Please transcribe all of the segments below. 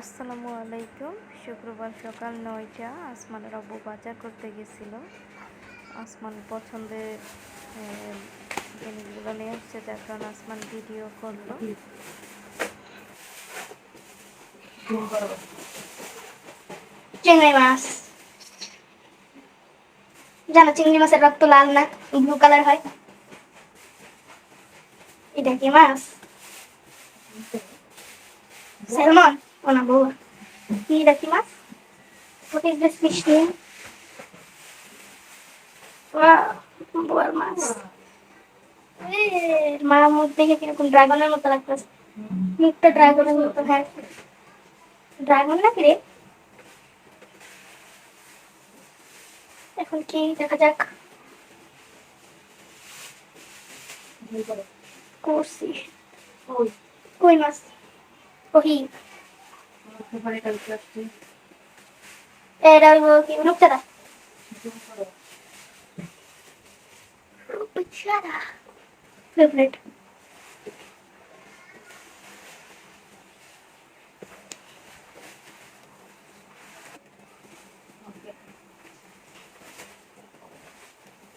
আসসালামু আলাইকুম। শুক্রবার সকাল নয়টা আসমানের আব্বু বাজার করতে গেছিল। আসমান পছন্দের জিনিসগুলো নিয়ে আসছে, যার কারণে আসমান ভিডিও করল। চিংড়ি মাছ। জানো চিংড়ি মাছের রক্ত লাল না, ব্লু কালার হয়? এটা কি মাছ? স্যালমন? এটা কি মাছ What is this fish name? Wow, মা মুখ দেখে কীরকম ড্রাগনের মতো লাগতেছে মুখটা ড্রাগনের মতো হ্যাঁ ড্রাগন নাকি রে এখন কি দেখা যাক করছি কই মাছ কহি এটা হইব কি রূপচাঁদা রূপচাঁদা ফেভারিট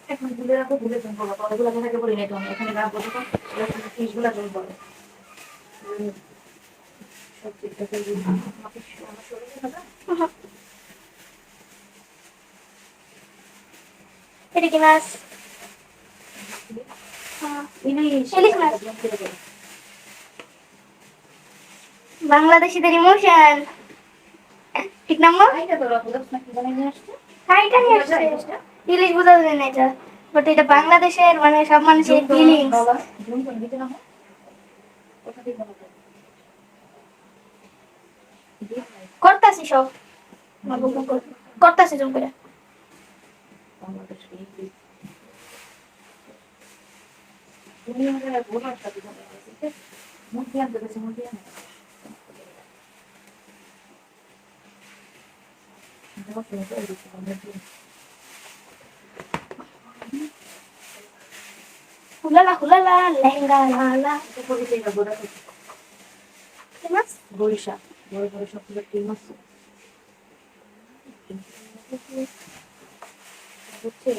এখন ভুলে রাখো ভুলে জল পড়ো পরেগুলো আমি থাকে বলি নাই তো এখানে রাখব তখন ফিশগুলো জল পড়ে হ্যাঁ। বাংলাদেশিদের ইমোশন। ঠিক নাম্বার? যায় না বাট এটা বাংলাদেশের মানে সব মানুষের ফিলিংস বাবা জুম করে দিতে না কোথা থেকে বানাবো করতাছি সব করতাছি জুম করে বাংলাদেশ তুমি আমাদের বোনার সাথে জানাই মুরগি আনতে গেছে মুরগি বড় বড় হচ্ছে।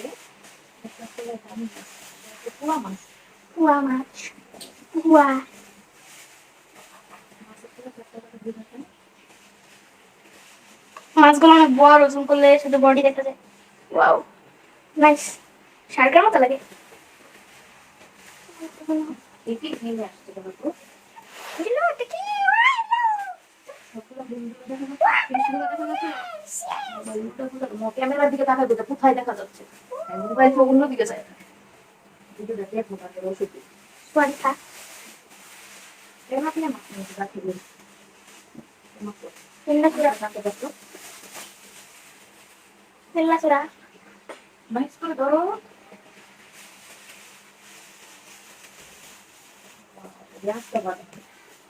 একটা মাছ। মাছগুলো অনেক বড় জুম করলে শুধু বডি দেখা যায়। ওয়াও নাইস শার্কের মতো লাগে। এটা কি? সবগুলো বিন্দুগুলো দেখা যাচ্ছে ফিশগুলো দেখা যাচ্ছে মোবাইলটা ক্যামেরার দিকে তাকাবে কোথায় দেখা যাচ্ছে? অন্য দিকে যায়। চূড়া, রাখতে দেখো। করে ধরো। আসতে পারে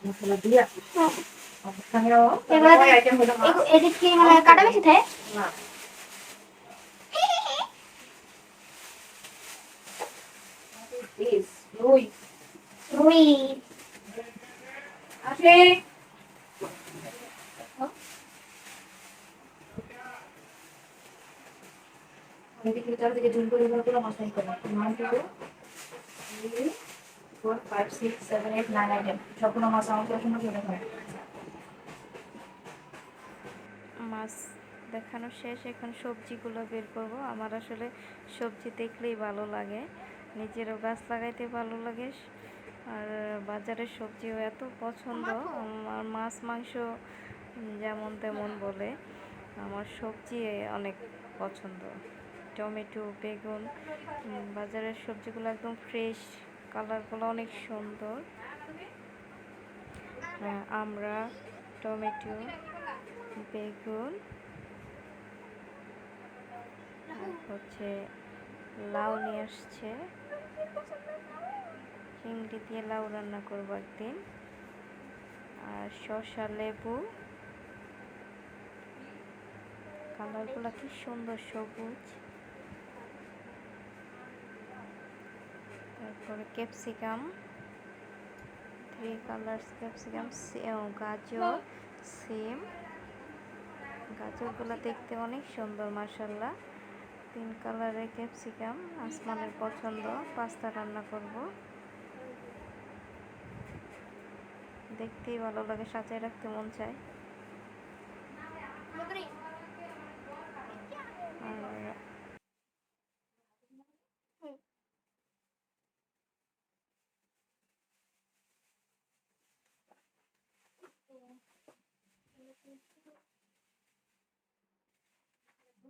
মশলা দিয়া এদিক কি মানে কাটা বেশি থাকে না রুই রুই আসে এদিকে চারিদিকে ঝুল করে এগুলো পুরো মাছ করে one two three four five six seven eight nine item সবগুলো মাছ আমাকে সুন্দর করে হয় মাছ দেখানো শেষ, এখন সবজিগুলো বের করব। আমার আসলে সবজি দেখলেই ভালো লাগে, নিজেরও গাছ লাগাইতে ভালো লাগে। আর বাজারের সবজিও এত পছন্দ, আমার মাছ, মাংস যেমন তেমন বলে, আমার সবজি অনেক পছন্দ। টমেটো, বেগুন বাজারের সবজিগুলো একদম ফ্রেশ কালারগুলো অনেক সুন্দর। আমরা টমেটো বেগুন হচ্ছে লাউ নিয়ে আসছে। চিংড়ি দিয়ে লাউ রান্না করব একদিন। আর শসা, লেবু। কালার কালারগুলো কি সুন্দর সবুজ। তারপরে ক্যাপসিকাম। থ্রি কালার্স ক্যাপসিকাম গাজর, সিম। গাজরগুলো দেখতে অনেক সুন্দর মাসাল্লাহ তিন কালারের ক্যাপসিকাম, আসমানের পছন্দ, পাস্তা রান্না করব। দেখতেই ভালো লাগে সাজায় রাখতে মন চায়। মগরি আর হুম হ্যাঁ হ্যাঁ হ্যাঁ যা আল্লাহ ক্যামেরা আরও ডাবল সাইজ লাগতেছে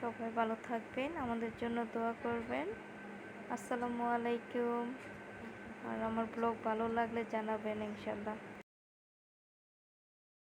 সবাই ভালো থাকবেন, আমাদের জন্য দোয়া করবেন। আসসালামু আলাইকুম। আর আমার ব্লগ ভালো লাগলে জানাবেন ইনশাল্লাহ।